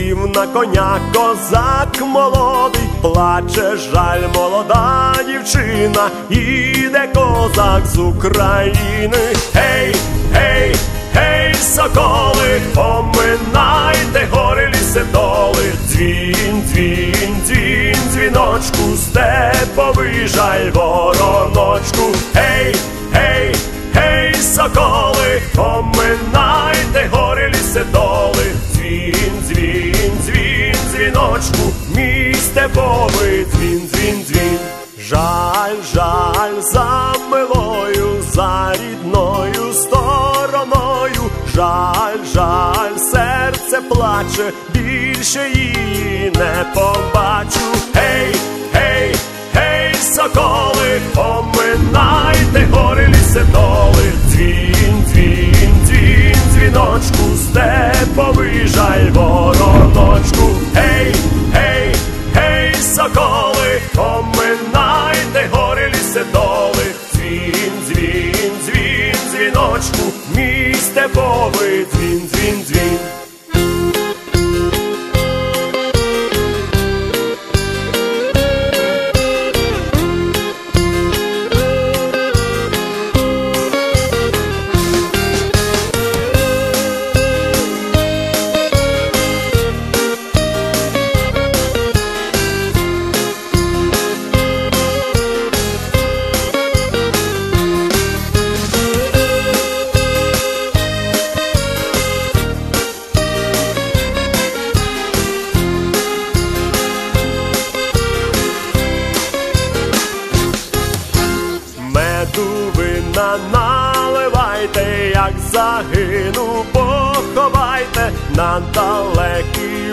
Сів на коня козак молодий, плаче жаль молода дівчина, іде козак з України. Гей, гей, гей, соколи, поминайте гори ліси доли. Дзвін, дзвін, дзвін, дзвіночку, степовий жаль вороночку. Гей, гей, гей, соколи, поминайте гори ліси доли дзвіночку, мій степовий дзвін, дзвін, дзвін. Жаль, жаль, за милою, за рідною стороною, жаль, жаль, серце плаче, більше її не побачу. Гей, гей, гей, соколи, поминайте гори лісидоли, дзвін, дзвін, дзвін, дзвіночку, степовий жаль вороночку гей, гей, гей, соколи, оминайте гори ліси доли, дзвін, дзвін, дзвін, дзвіночку, мій степовий дзвін, дзвін. Далекій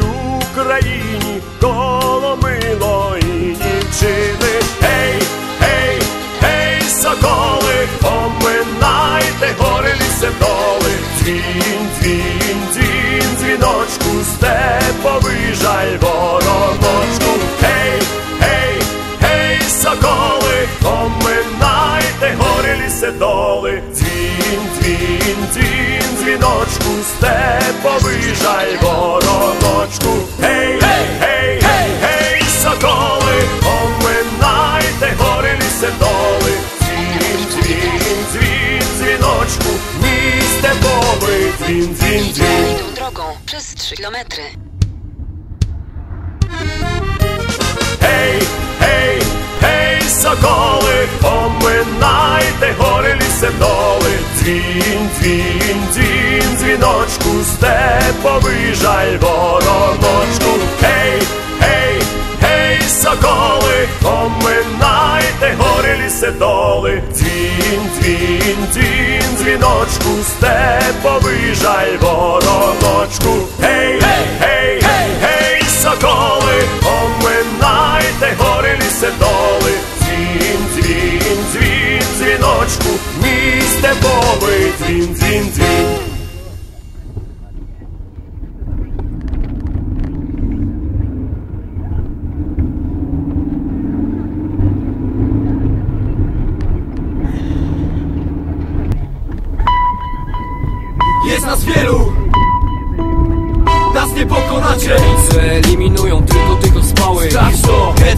Україні коло милої дівчини. Гей, гей, гей, соколи, поминайте гори лісе доли. Дзвін, дзвін, дзвін, дзвіночку, степовий жаль вороночку. Гей, гей, гей, соколи, поминайте гори лісе доли. Дзвін, дзвін, дзвін, дзвіночку, степовий жаль вороночку. Гей, гей, гей, гей, гей, соколи, поминайте гори лісе доли. Дзвін, дзвін, дзвін, дзвіночку, місте Боби, дзвін, дзвін, дзвін. Idą drogą przez 3 kilometry. Гей, соколи, поминайте гори лісе доли. Дзвін, дзвін, дзвін, дзвіночку, степовий жаль вороночку. Гей, гей, гей, соколи, поминайте гори лісе доли. Дзвін, дзвін, дзвін, дзвіночку, степовий жаль вороночку. Гей, гей, гей, гей, гей, соколи, Дзвін, дзвін, дзвін, дзвіночку, місте Боби, дзвін, дзвін, дзвін.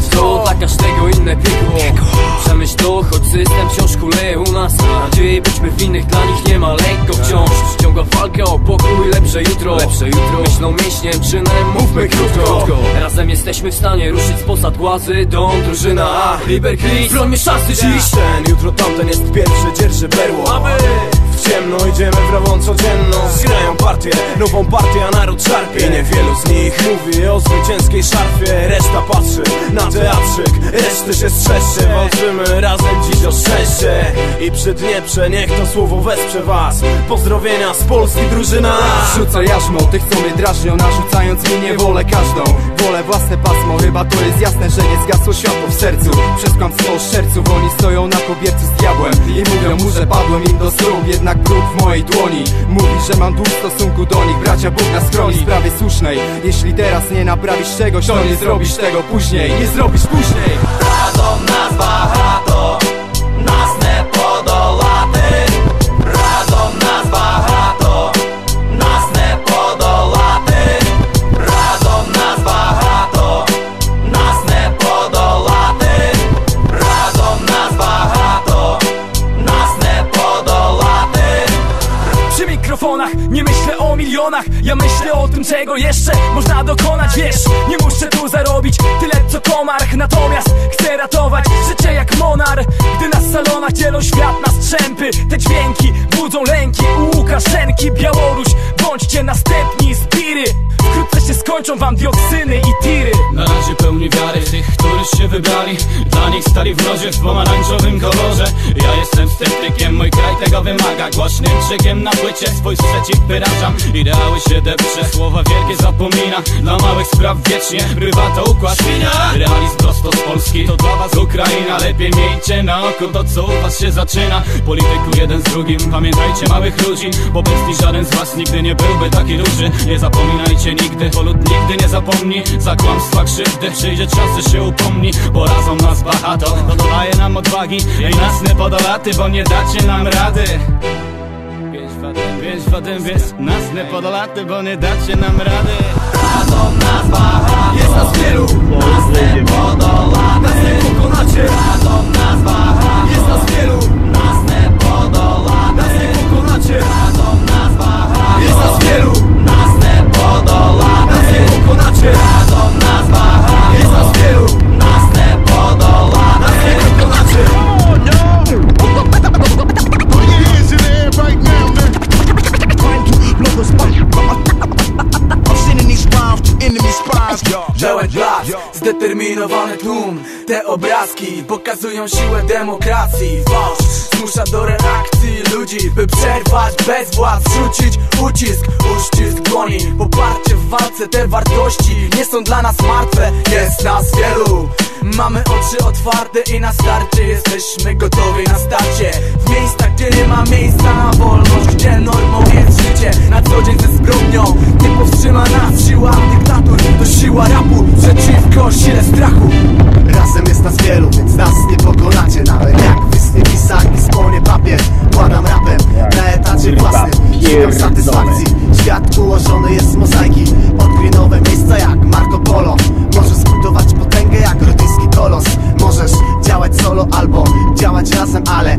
To, dla każdego inne piekło. Przemyśl to, choć system wciąż kuleje u nas. Nadzieję byśmy w innych, dla nich nie ma lekko wciąż. Ciąga walkę o pokój, lepsze jutro. Lepsze jutro. Myślą mięśniem, czynem, mówmy krótko. Razem jesteśmy w stanie ruszyć z posad głazy Dom, drużyna, Liber Chris Brońmy szansy dziś ten, jutro tamten jest pierwszy, dzierży berło Mamy W ciemno idziemy w prawą codzienną. Zgrają partię, nową partię, a naród szarpie. I niewielu z nich mówi o zwycięskiej szarfie Reszta patrzy na teatrzyk, reszty się strzeżcie. Walczymy razem dziś o szczęście. I przy Dnieprze niech to słowo wesprze was. Pozdrowienia z Polski drużyna. Rzucę jarzmo tych co mnie drażnią Narzucając mi niewolę każdą. Wolę własne pasmo, chyba to jest jasne Że nie zgasło światło w sercu. Przez kłamstwo szerców Oni stoją na kobiercu z diabłem. I mówią mu, że padłem im do stóp. Jednak brud w mojej dłoni Mówi, że mam dług w stosunku do nich. Bracia Bóg nas chroni w sprawie słusznej. Jeśli teraz nie naprawisz czegoś, to nie zrobisz tego później. Nie zrobisz później. Razom nas bahato Nas nie podolaty Razom nas bahato Nas nie podolaty Razom nas bahato Nas nie podolaty Razom nas bahato Nas nie podolaty Przy mikrofonach nie myślę o milionach. Ja myślę o tym czego jeszcze Wiesz, nie muszę tu zarobić tyle co komarch. Natomiast chcę ratować życie jak monar. Gdy na salonach dzielą świat na strzępy Te dźwięki budzą lęki. U Łukaszenki Białoruś, bądźcie następni spiry Skończą wam dioksyny i tiry. Na razie pełni wiary tych, których się wybrali. Dla nich stali w rozie w pomarańczowym kolorze. Ja jestem sceptykiem, mój kraj tego wymaga. Głośnym krzykiem na płycie swój sprzeciw wyrażam. Ideały się depcze, słowa wielkie zapomina. Dla małych spraw wiecznie brywa to układ. Świnia! Realizm prosto z Polski, to dla was Ukraina. Lepiej miejcie na oku to co u was się zaczyna. Polityku jeden z drugim, pamiętajcie małych ludzi Bo bez nich żaden z was nigdy nie byłby taki duży. Nie zapominajcie nigdy, bo lud nigdy nie zapomni Za kłamstwa krzywdy. Przyjdzie czas, że się upomni Bo razem nas bahato, to dodaje nam odwagi Ej nas nie podolaty, bo nie dacie nam rady. Wiesz, potem wiesz, nas nie podolaty, bo nie dacie nam rady. Razem nas bahato, jest nas wielu Nas nie podolaty, nas nie pokonacie. Razem Pełen lat, Zdeterminowany tłum. Te obrazki pokazują siłę demokracji. Fałsz zmusza do reakcji ludzi By przerwać bezwład, zrzucić ucisk. Uścisk dłoni, poparcie w walce Te wartości nie są dla nas martwe Jest nas wielu. Mamy oczy otwarte i na starcie Jesteśmy gotowi na starcie. W miejscach, gdzie nie ma miejsca na wolność Gdzie normą jest życie siła rapu Przeciwko sile strachu. Razem jest nas wielu, więc nas nie pokonacie. Nawet jak wysnie pisak i skłonie papier Kładam rapem na etacie własnym. Szukam satysfakcji. Świat ułożony jest z mozaiki. Odkryj nowe miejsca jak Marco Polo. Możesz zbudować potęgę jak rodyjski kolos. Możesz działać solo albo działać razem, ale